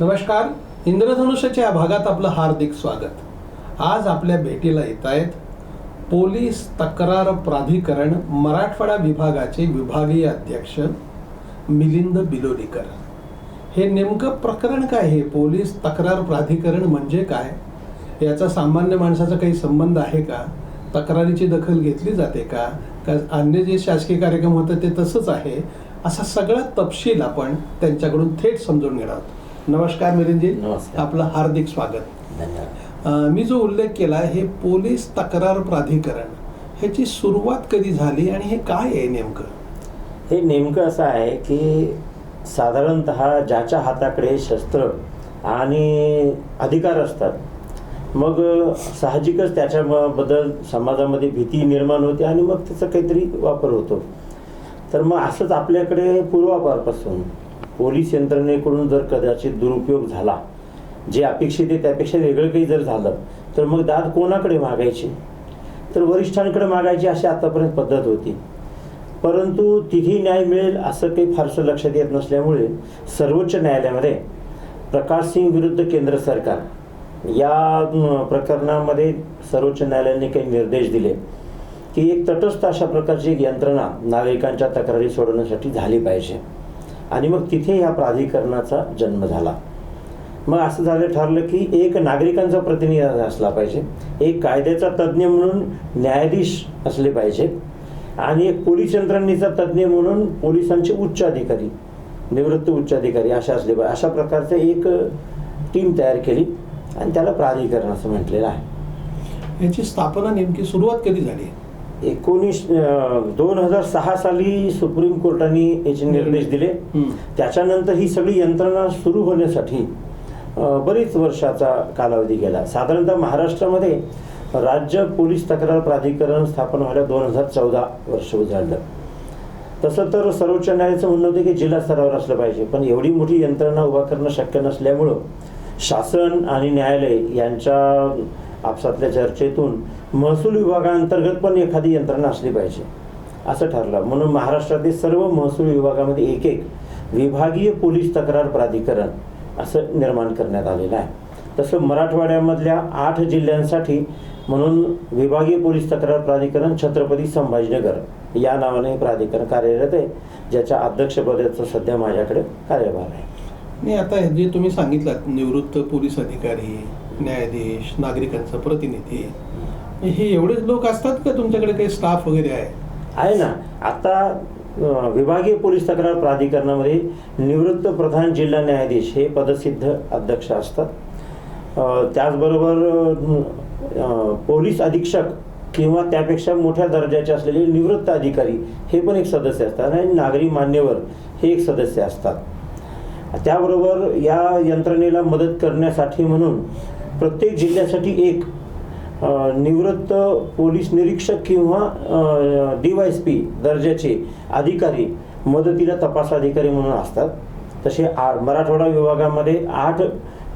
नमस्कार. इंद्रधनुष्याच्या या भागात आपलं हार्दिक स्वागत. आज आपल्या भेटीला येत आहेत पोलीस तक्रार प्राधिकरण मराठवाडा विभागाचे विभागीय अध्यक्ष मिलिंद बिलोलीकर. हे नेमकं प्रकरण काय हे पोलीस तक्रार प्राधिकरण म्हणजे काय? याचा सामान्य माणसाचा काही संबंध आहे का? तक्रारीची दखल घेतली जाते का? का अन्य जे शासकीय कार्यक्रम होतं ते तसंच आहे? असा सगळा तपशील आपण त्यांच्याकडून थेट समजून घेणार आहोत. नमस्कार मिलिंदजी. नमस्कार. आपलं हार्दिक स्वागत. धन्यवाद. मी जो उल्लेख केला हे पोलीस तक्रार प्राधिकरण ह्याची सुरुवात कधी झाली आणि हे काय आहे नेमकं? हे नेमकं असं आहे की साधारणत ज्याच्या हाताकडे शस्त्र आणि अधिकार असतात मग साहजिकच त्याच्याबद्दल समाजामध्ये भीती निर्माण होते आणि मग त्याचा काहीतरी वापर होतो. तर मग असंच आपल्याकडे पूर्वापारपासून पोलीस यंत्रणेकडून जर कदाचित दुरुपयोग झाला जे अपेक्षित आहे त्यापेक्षा वेगळं काही जर झालं तर मग दाद कोणाकडे मागायची? तर वरिष्ठांकडे मागायची अशी आतापर्यंत पद्धत होती. परंतु तिघी न्याय मिळेल असं काही फारसं लक्षात येत नसल्यामुळे सर्वोच्च न्यायालयामध्ये प्रकाश सिंग विरुद्ध केंद्र सरकार या प्रकरणामध्ये सर्वोच्च न्यायालयाने काही निर्देश दिले की एक तटस्थ अशा प्रकारची एक यंत्रणा नागरिकांच्या तक्रारी सोडवण्यासाठी झाली पाहिजे. आणि मग तिथे या प्राधिकरणाचा जन्म झाला. मग असं झालं ठरलं की एक नागरिकांचा प्रतिनिधी असला पाहिजे एक कायद्याचा तज्ज्ञ म्हणून न्यायाधीश असले पाहिजेत आणि एक पोलीस यंत्रणेचा तज्ज्ञ म्हणून पोलिसांचे उच्च अधिकारी निवृत्त उच्च अधिकारी अशा असले पाहिजे. अशा प्रकारचे एक टीम तयार केली आणि त्याला प्राधिकरण असं म्हटलेलं आहे. याची स्थापना नेमकी सुरुवात कधी झाली? एकोणीस दोन हजार सहा साली सुप्रीम कोर्टाने याचे निर्देश दिले. त्याच्यानंतर ही सगळी यंत्रणा सुरू होण्यासाठी बरीच वर्षाचा कालावधी गेला. साधारणतः महाराष्ट्रामध्ये राज्य पोलीस तक्रार प्राधिकरण स्थापन व्हायला दोन हजार चौदा वर्ष उजाडलं तसं तर सर्वोच्च न्यायालयाचं म्हणणं होतं की जिल्हा स्तरावर असलं पाहिजे. पण एवढी मोठी यंत्रणा उभा करणं शक्य नसल्यामुळं शासन आणि न्यायालय यांच्या आपसातल्या चर्चेतून महसूल विभागाअंतर्गत पण एखादी यंत्रणा असली पाहिजे. असं ठरलं. म्हणून महाराष्ट्रातील सर्व महसूल विभागामध्ये एक एक विभागीय पोलीस तक्रार प्राधिकरण असं निर्माण करण्यात आलेलं आहे. तसं मराठवाड्यामधल्या आठ जिल्ह्यांसाठी म्हणून विभागीय पोलीस तक्रार प्राधिकरण छत्रपती संभाजीनगर या नावाने प्राधिकरण कार्यरत आहे. ज्याच्या अध्यक्षपदाचा सध्या माझ्याकडे कार्यभार आहे. नाही आता जे तुम्ही सांगितलं निवृत्त पोलीस अधिकारी न्यायाधीश नागरिकांचा प्रतिनिधी. हे एवढेच लोक असतात का तुमच्याकडे काही स्टाफ वगैरे आहे? आहे ना. आता विभागीय पोलीस तक्रार प्राधिकरणामध्ये निवृत्त प्रधान जिल्हा न्यायाधीश हे पदसिद्ध अध्यक्ष असतात. त्याचबरोबर पोलीस अधीक्षक किंवा त्यापेक्षा मोठ्या दर्जाचे असलेले निवृत्त अधिकारी हे पण एक सदस्य असतात आणि नागरी मान्यवर हे एक सदस्य असतात. त्याबरोबर या यंत्रणेला मदत करण्यासाठी म्हणून प्रत्येक जिल्ह्यासाठी एक निवृत्त पोलीस निरीक्षक किंवा डी वाय एस पी दर्जाचे अधिकारी मदतीला तपास अधिकारी म्हणून असतात. तसे आ मराठवाडा विभागामध्ये आठ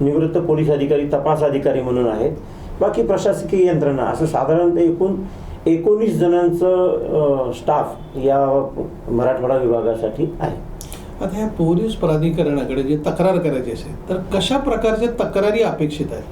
निवृत्त पोलीस अधिकारी तपास अधिकारी म्हणून आहेत. बाकी प्रशासकीय यंत्रणा असं साधारणतः एकूण एकोणीस जणांचं स्टाफ या मराठवाडा विभागासाठी आहे. आता ह्या पोलीस प्राधिकरणाकडे जे तक्रार करायची असेल तर कशा प्रकारच्या तक्रारी अपेक्षित आहेत?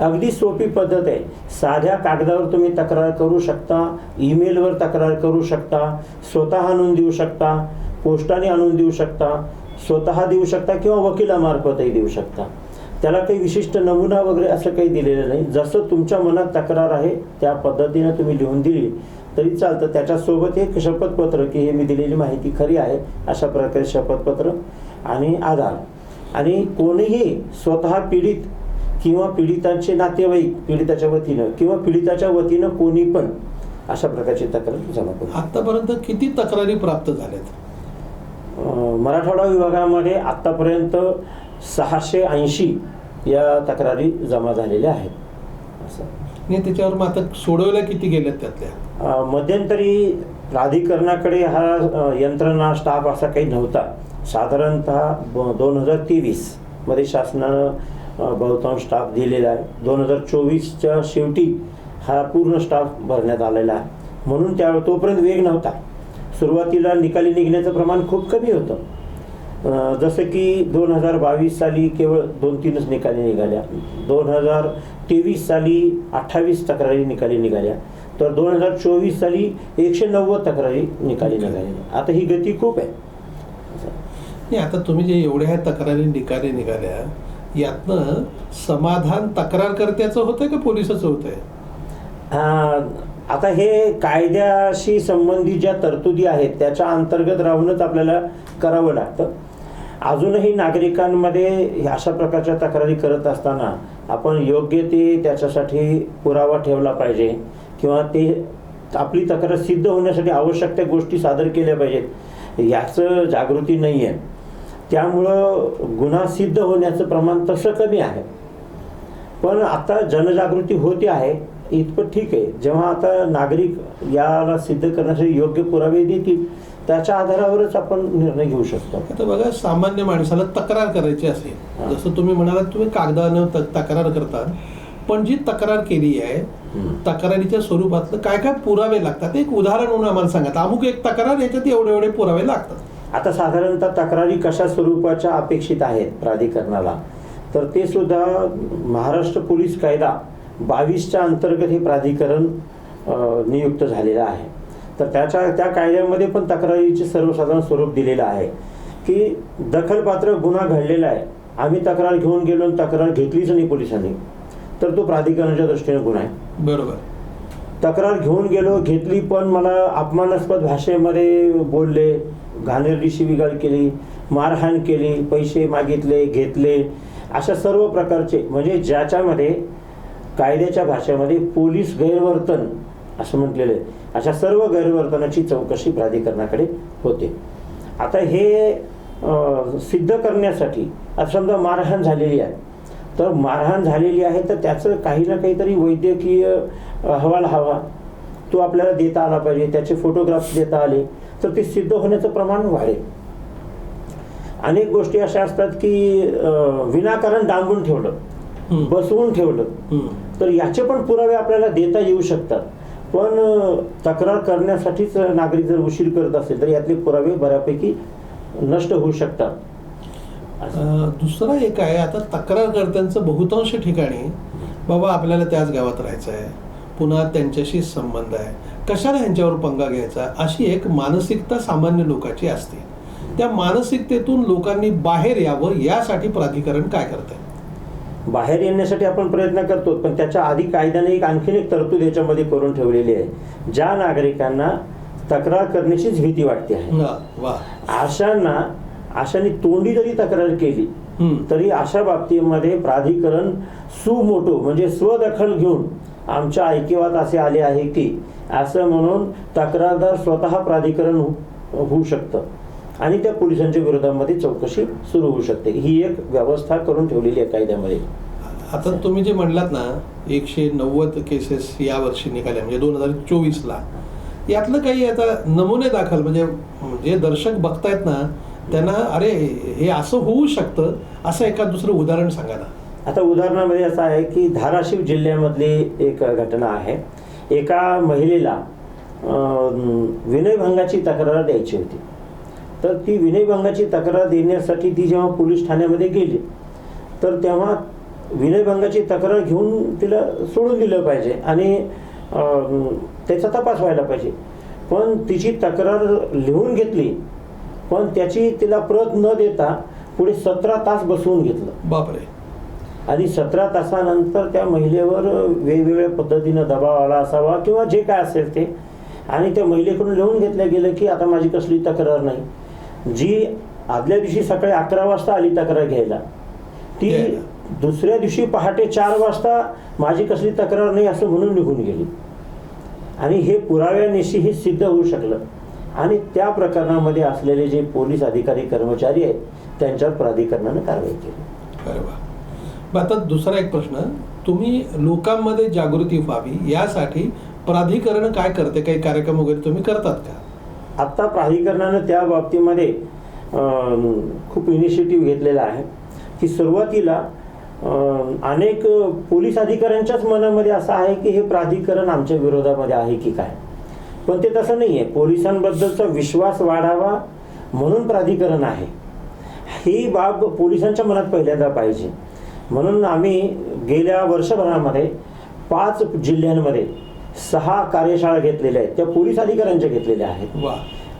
अगदी सोपी पद्धत आहे. साध्या कागदावर तुम्ही तक्रार करू शकता ईमेलवर तक्रार करू शकता स्वतः आणून देऊ शकता पोस्टाने आणून देऊ शकता स्वतः देऊ शकता किंवा वकिलामार्फतही देऊ शकता. त्याला काही विशिष्ट नमुना वगैरे असं काही दिलेलं नाही. जसं तुमच्या मनात तक्रार आहे त्या पद्धतीनं तुम्ही लिहून दिली तरी चालतं. त्याच्यासोबत एक शपथपत्र की हे मी दिलेली माहिती खरी आहे अशा प्रकारे शपथपत्र आणि आधार. आणि कोणीही स्वतः पीडित किंवा पीडितांचे नातेवाईक पीडिताच्या वतीनं किंवा पीडिताच्या वतीनं कोणी पण अशा प्रकारची तक्रार जमा करू आतापर्यंत किती तक्रारी प्राप्त झाल्यात? मराठवाडा विभागामध्ये आत्तापर्यंत सहाशे ऐंशी या तक्रारी जमा झालेल्या आहेत. असं. आणि त्याच्यावर मग आता सोडवल्या किती गेल्यात त्यातल्या? मध्यंतरी प्राधिकरणाकडे हा यंत्रणा स्टाफ असा काही नव्हता. साधारणतः दोन हजार तेवीसमध्ये शासनानं बहुतांश स्टाफ दिलेला आहे. दोन हजार चोवीसच्या शेवटी हा पूर्ण स्टाफ भरण्यात आलेला आहे. म्हणून त्या तोपर्यंत वेग नव्हता. सुरुवातीला निकाली निघण्याचं प्रमाण खूप कमी होतं. जसं की दोन हजार बावीस साली केवळ दोन तीनच निकाली निघाल्या. दोन हजार तेवीस साली अठ्ठावीस तक्रारी निकाली निघाल्या. तर दोन हजार चोवीस साली एकशे नव्वद तक्रारी निकाली निघाल्या. आता ही गती खूप आहे. नाही आता तुम्ही जे एवढ्या ह्या तक्रारी निकाली निघाल्या यातनं समाधान तक्रारकर्त्याचं होतं का पोलिसाचं होतं आहे आता हे कायद्याशी संबंधित ज्या तरतुदी आहेत त्याच्या अंतर्गत राहूनच आपल्याला करावं लागतं. अजूनही नागरिकांमध्ये अशा प्रकारच्या तक्रारी करत असताना आपण योग्य ते त्याच्यासाठी पुरावा ठेवला पाहिजे किंवा ते आपली तक्रार सिद्ध होण्यासाठी आवश्यक त्या गोष्टी सादर केल्या पाहिजेत. याचं जागृती नाही आहे त्यामुळं गुन्हा सिद्ध होण्याचं प्रमाण तसं कमी आहे. पण आता जनजागृती होते आहे इतपत ठीक आहे. जेव्हा आता नागरिक याला सिद्ध करण्यासाठी योग्य पुरावे देतील त्याच्या आधारावरच आपण निर्णय घेऊ शकतो. आता बघा सामान्य माणसाला तक्रार करायची असेल. जसं तुम्ही म्हणालात तुम्ही कागदानं तक्रार करतात पण जी तक्रार केली आहे. तक्रारीच्या स्वरूपातलं काय काय पुरावे लागतात? एक उदाहरण म्हणून आम्हाला सांगा. अमुक एक तक्रार याच्यात एवढे एवढे पुरावे लागतात. आता साधारणतः तक्रारी कशा स्वरूपाच्या अपेक्षित आहेत प्राधिकरणाला? तर ते सुद्धा महाराष्ट्र पोलीस कायदा बावीसच्या अंतर्गत हे प्राधिकरण नियुक्त झालेलं आहे. तर त्याच्या त्या कायद्यामध्ये पण तक्रारीचे सर्वसाधारण स्वरूप दिलेलं आहे की दखलपात्र गुन्हा घडलेला आहे. आम्ही तक्रार घेऊन गेलो आणि तक्रार घेतलीच नाही पोलिसांनी. तर तो प्राधिकरणाच्या दृष्टीने गुन्हा आहे. बरोबर. तक्रार घेऊन गेलो घेतली पण मला अपमानास्पद भाषेमध्ये बोलले. घाणेरडी शिवीगाळ केली मारहाण केली पैसे मागितले घेतले अशा सर्व प्रकारचे म्हणजे ज्याच्यामध्ये कायद्याच्या भाषेमध्ये पोलीस गैरवर्तन असं म्हटलेलं आहे. अशा सर्व गैरवर्तनाची चौकशी प्राधिकरणाकडे होते. आता हे सिद्ध करण्यासाठी आता समजा मारहाण झालेली आहे. तर मारहाण झालेली आहे तर त्याचं काही ना काहीतरी वैद्यकीय अहवाल हवा. तो आपल्याला देता आला पाहिजे त्याचे फोटोग्राफ्स देता आले. तर ते सिद्ध होण्याचं प्रमाण वाढेल अनेक गोष्टी अशा असतात की विनाकारण डांबून ठेवलं. बसवून ठेवलं. तर याचे पण पुरावे आपल्याला देता येऊ शकतात पण तक्रार करण्यासाठीच नागरिक जर उशीर करत असेल तर यातले पुरावे बऱ्यापैकी नष्ट होऊ शकतात दुसरं एक आहे आता तक्रारकर्त्यांचं बहुतांश ठिकाणी बाबा आपल्याला त्याच गावात राहायचं आहे पुन्हा त्यांच्याशी संबंध आहे कशाला ह्यांच्यावर पंगा घ्यायचा? अशी एक मानसिकता सामान्य लोकांची असते. त्या मानसिकतेतून लोकांनी बाहेर यावं यासाठी प्राधिकरण काय करतंय? बाहेर येण्यासाठी आपण प्रयत्न करतो पण त्याच्या आधी कायद्याने एक आणखीन एक तरतूद याच्यामध्ये करून ठेवलेली आहे. ज्या नागरिकांना तक्रार करण्याचीच भीती वाटते आहे. अशांना अशांनी तोंडी जरी तक्रार केली. तरी अशा बाबतीमध्ये प्राधिकरण सुमोटो म्हणजे स्वदखल घेऊन आमच्या ऐकिवात असे आले आहे की असं म्हणून तक्रारदार स्वतः प्राधिकरण हो- होऊ शकतं. आणि त्या पोलिसांच्या विरोधामध्ये चौकशी सुरू होऊ शकते. ही एक व्यवस्था करून ठेवलेली आहे कायद्यामध्ये. आता तुम्ही जे म्हणलात ना एकशे नव्वद केसेस या वर्षी निघाल्या म्हणजे दोन हजार चोवीसला. यातलं काही आता नमुने दाखल म्हणजे जे दर्शक बघतायत ना त्यांना अरे हे असं होऊ शकतं असं एका दुसरं उदाहरण सांगा ना. आता उदाहरणामध्ये असं आहे की धाराशिव जिल्ह्यामधली एक घटना आहे. एका महिलेला विनयभंगाची तक्रार द्यायची होती. तर ती विनयभंगाची तक्रार देण्यासाठी ती जेव्हा पोलीस ठाण्यामध्ये गेली तर तेव्हा विनयभंगाची तक्रार घेऊन तिला सोडून दिलं पाहिजे आणि त्याचा तपास व्हायला पाहिजे. पण तिची तक्रार लिहून घेतली पण त्याची तिला प्रत न देता पुढे सतरा तास बसवून घेतलं. बापरे. आणि सतरा तासानंतर त्या महिलेवर वेगवेगळ्या पद्धतीनं दबाव आला असावा किंवा जे काय असेल ते. आणि त्या महिलेकडून लिहून घेतलं गेलं की आता माझी कसली तक्रार नाही. जी आदल्या दिवशी सकाळी अकरा वाजता आली तक्रार घ्यायला ती. दुसऱ्या दिवशी पहाटे चार वाजता माझी कसली तक्रार नाही असं म्हणून निघून गेली. आणि हे पुराव्यानिशी हे सिद्ध होऊ शकलं. आणि त्या प्रकरणामध्ये असलेले जे पोलीस अधिकारी कर्मचारी आहेत त्यांच्यावर प्राधिकरणानं कारवाई केली. मग आता दुसरा एक प्रश्न. तुम्ही लोकांमध्ये जागृती व्हावी यासाठी प्राधिकरण काय करते? काही कार्यक्रम वगैरे तुम्ही करतात का? आत्ता प्राधिकरणानं त्या बाबतीमध्ये खूप इनिशिएटिव्ह घेतलेला आहे की सुरुवातीला अनेक पोलीस अधिकाऱ्यांच्याच मनामध्ये असं आहे की हे प्राधिकरण आमच्या विरोधामध्ये आहे की काय? पण ते तसं नाही आहे पोलिसांबद्दलचा विश्वास वाढावा म्हणून प्राधिकरण आहे. ही बाब पोलिसांच्या मनात पहिल्यांदा पाहिजे. म्हणून आम्ही गेल्या वर्षभरामध्ये पाच जिल्ह्यांमध्ये सहा कार्यशाळा घेतलेल्या आहेत. त्या पोलीस अधिकाऱ्यांच्या घेतलेल्या आहेत.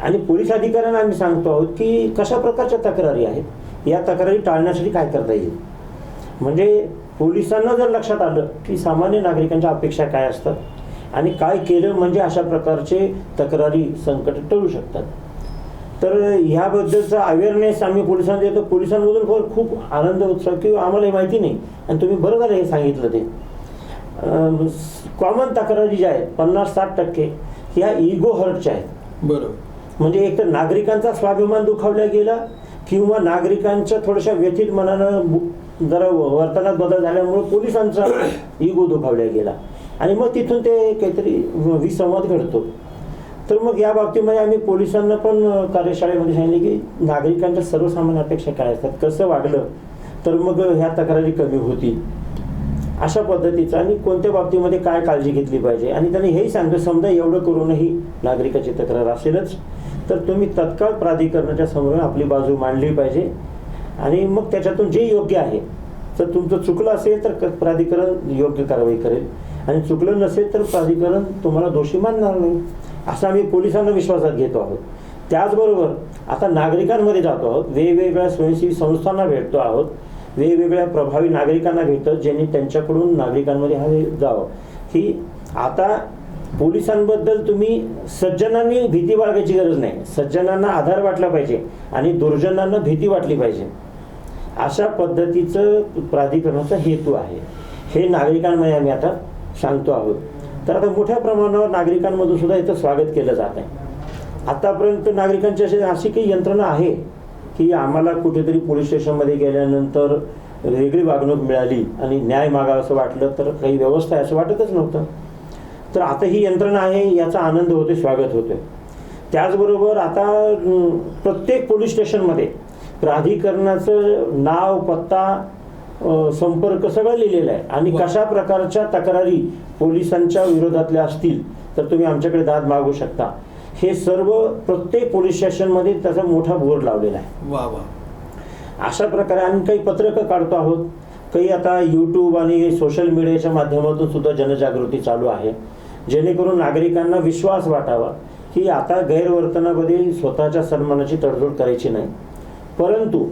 आणि पोलीस अधिकाऱ्यांना आम्ही सांगतो आहोत की कशा प्रकारच्या तक्रारी आहेत? या तक्रारी टाळण्यासाठी काय करता येईल? म्हणजे पोलिसांना जर लक्षात आलं की सामान्य नागरिकांच्या अपेक्षा काय असतात आणि काय केलं म्हणजे अशा प्रकारचे तक्रारी संकट टळू शकतात तर ह्याबद्दलचा अवेअरनेस आम्ही पोलिसांना देतो. पोलिसांमधून पण खूप आनंद उत्साह की आम्हाला हे माहिती नाही. आणि तुम्ही बरं झालं हे सांगितलं ते. कॉमन तक्रारी ज्या आहेत पन्नास साठ टक्के ह्या इगो हर्टच्या आहेत. बरोबर. म्हणजे एक तर नागरिकांचा स्वाभिमान दुखावला गेला किंवा नागरिकांच्या थोड्याशा व्यथित मनानं जरा वर्तनात बदल झाल्यामुळे पोलिसांचा इगो दुखावला गेला. आणि मग तिथून ते काहीतरी विसंवाद घडतो. तर मग या बाबतीमध्ये आम्ही पोलिसांना पण कार्यशाळेमध्ये सांगितले की नागरिकांच्या सर्वसामान्य अपेक्षा काय असतात? कसं वागलं तर मग ह्या तक्रारी कमी होतील. अशा पद्धतीचं आणि कोणत्या बाबतीमध्ये काय काळजी घेतली पाहिजे? आणि त्यांनी हेही सांगतो समजा एवढं करूनही नागरिकाची तक्रार असेलच तर तुम्ही तत्काळ प्राधिकरणाच्या समोर आपली बाजू मांडली पाहिजे. आणि मग त्याच्यातून जे योग्य आहे तर तुमचं चुकलं असेल तर क- प्राधिकरण योग्य कारवाई करेल. आणि चुकलं नसेल तर प्राधिकरण तुम्हाला दोषी मानणार नाही. असं आम्ही पोलिसांना विश्वासात घेतो आहोत. त्याचबरोबर आता नागरिकांमध्ये जातो आहोत. वेगवेगळ्या स्वयंसेवी संस्थांना भेटतो आहोत. वेगवेगळ्या प्रभावी नागरिकांना भेटतो ज्यांनी त्यांच्याकडून नागरिकांमध्ये हा जावं. की आता पोलिसांबद्दल तुम्ही सज्जनांनी भीती बाळगायची गरज नाही. सज्जनांना आधार वाटला पाहिजे आणि दुर्जनांना भीती वाटली पाहिजे. अशा पद्धतीचं प्राधिकरणाचा हेतू आहे. हे नागरिकांमध्ये आम्ही आता सांगतो आहोत. तर आता मोठ्या प्रमाणावर नागरिकांमधून सुद्धा याचं स्वागत केलं जात आहे. आतापर्यंत नागरिकांची अशी अशी काही यंत्रणा आहे की आम्हाला कुठेतरी पोलीस स्टेशनमध्ये गेल्यानंतर वेगळी वागणूक मिळाली आणि न्याय मागावं असं वाटलं तर काही व्यवस्था आहे असं वाटतच नव्हतं. तर आता ही यंत्रणा आहे याचा आनंद होतोय स्वागत होतोय. त्याचबरोबर आता प्रत्येक पोलीस स्टेशनमध्ये प्राधिकरणाचं नाव पत्ता संपर्क सगळं लिहिलेलं आहे. आणि. कशा प्रकारच्या तक्रारी पोलिसांच्या विरोधातल्या असतील तर तुम्ही आमच्याकडे दाद मागू शकता. हे सर्व प्रत्येक पोलीस स्टेशनमध्ये त्याचा मोठा बोर्ड लावलेला आहे. वा वा. अशा प्रकारे आम्ही काही पत्रकं काढतो आहोत. काही आता यूट्यूब आणि सोशल मीडियाच्या माध्यमातून सुद्धा जनजागृती चालू आहे. जेणेकरून नागरिकांना विश्वास वाटावा की आता गैरवर्तनामध्ये स्वतःच्या सन्मानाची तडजोड करायची नाही. परंतु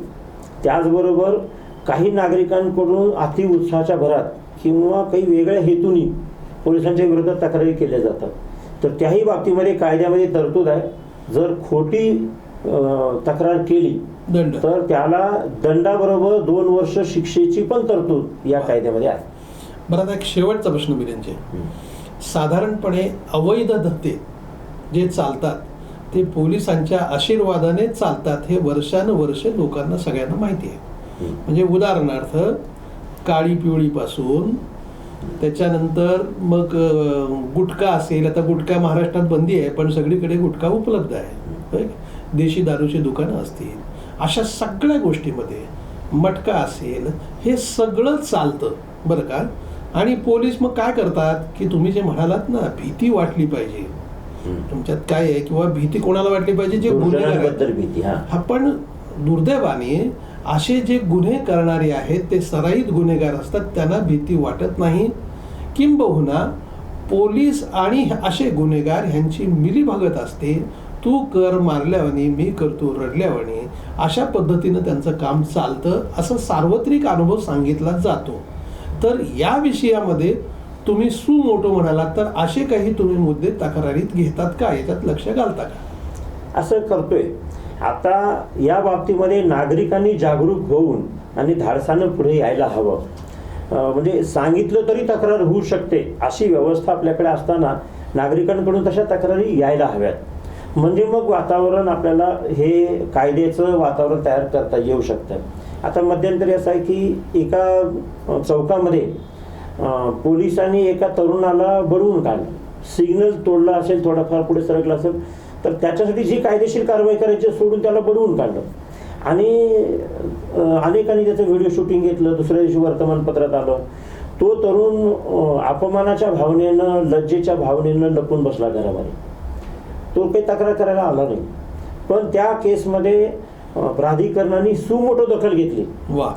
त्याचबरोबर काही नागरिकांकडून अतिउत्साहाच्या भरात किंवा काही वेगळ्या हेतूनी पोलिसांच्या विरोधात तक्रारी केल्या जातात. तर त्याही बाबतीमध्ये कायद्यामध्ये तरतूद आहे. जर खोटी तक्रार केली दंड. तर त्याला दंडाबरोबर दोन वर्ष शिक्षेची पण तरतूद या कायद्यामध्ये आहे. बरं आता एक शेवटचा प्रश्न मिलिंदचे साधारणपणे अवैध धंदे जे चालतात ते पोलिसांच्या आशीर्वादाने चालतात हे वर्षानुवर्षे लोकांना सगळ्यांना माहिती आहे. म्हणजे उदाहरणार्थ काळी पिवळीपासून त्याच्यानंतर मग गुटखा असेल आता गुटखा महाराष्ट्रात बंदी आहे पण सगळीकडे गुटखा उपलब्ध आहे? देशी दारूची दुकानं असतील. अशा सगळ्या गोष्टीमध्ये मटका असेल हे सगळं चालतं बरं का? आणि पोलीस मग काय करतात की तुम्ही जे म्हणालात ना भीती वाटली पाहिजे. तुमच्यात काय आहे किंवा भीती कोणाला वाटली पाहिजे? जे गुन्हेगार हा पण दुर्दैवाने असे जे गुन्हे करणारे आहेत ते सराईत गुन्हेगार असतात त्यांना भीती वाटत नाही. किंबहुना पोलीस आणि असे गुन्हेगार ह्यांची मिलीभगत असते. तू कर मारल्यावानी मी करतो रडल्यावानी अशा पद्धतीनं त्यांचं काम चालतं असं सार्वत्रिक अनुभव सांगितला जातो. तर या विषयामध्ये तुम्ही सुमोटो म्हणालात तर असे काही तुम्ही मुद्दे तक्रारीत घेतात का? याच्यात लक्ष घालता का? असं करतोय. आता या बाबतीमध्ये नागरिकांनी जागरूक होऊन आणि धाडसानं पुढे यायला हवं. म्हणजे सांगितलं तरी तक्रार होऊ शकते. अशी व्यवस्था आपल्याकडे असताना नागरिकांकडून तशा तक्रारी यायला हव्यात. म्हणजे मग वातावरण आपल्याला हे कायद्याचं वातावरण तयार करता येऊ शकतं. आता मध्यंतरी असं आहे की एका चौकामध्ये पोलिसांनी एका तरुणाला बडवून काढलं. सिग्नल तोडला असेल थोडाफार पुढे सरकला असेल तर त्याच्यासाठी जी कायदेशीर कारवाई करायची सोडून त्याला बडवून काढलं. आणि अनेकांनी त्याचं व्हिडिओ शूटिंग घेतलं दुसऱ्या दिवशी वर्तमानपत्रात आलं. तो तरुण अपमानाच्या भावनेनं लज्जेच्या भावनेनं लपून बसला घरामध्ये तो काही तक्रार करायला आला नाही. पण त्या केसमध्ये प्राधिकरणाने सुमोठो दखल घेतली. वा.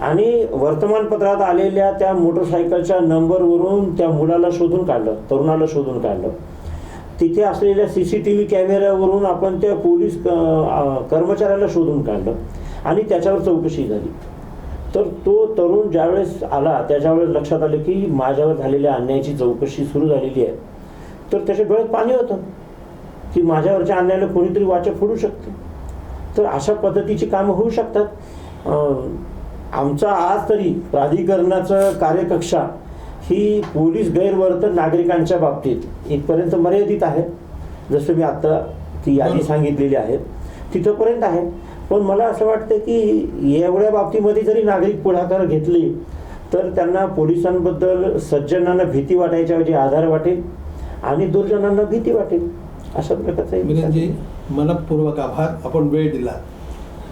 आणि वर्तमानपत्रात आलेल्या त्या मोटरसायकलच्या नंबरवरून त्या मुलाला शोधून काढलं तरुणाला शोधून काढलं. तिथे असलेल्या सी सी टी व्ही कॅमेऱ्यावरून आपण त्या पोलीस कर्मचाऱ्याला शोधून काढलं आणि त्याच्यावर चौकशी झाली. तर तो तरुण ज्यावेळेस आला त्याच्यावेळेस लक्षात आलं की माझ्यावर झालेल्या अन्यायाची चौकशी सुरू झालेली आहे. तर त्याच्या डोळ्यात पाणी होतं की माझ्यावरच्या अन्यायाला कोणीतरी वाचा फोडू शकते. तर अशा पद्धतीची कामं होऊ शकतात. आमचा आज तरी प्राधिकरणाचं कार्यकक्षा ही पोलीस गैरवर्तन नागरिकांच्या बाबतीत इथपर्यंत मर्यादित आहे. जसं मी आता ती यादी. सांगितलेली आहे. तिथंपर्यंत आहे. पण मला असं वाटतं की एवढ्या बाबतीमध्ये जरी नागरिक पुढाकार घेतले तर त्यांना पोलिसांबद्दल सज्जनांना भीती वाटायच्या ऐवजी आधार वाटेल आणि दुर्जनांना भीती वाटेल अशा प्रकारचा मिलिंदजी मनपूर्वक आभार. आपण वेळ दिला.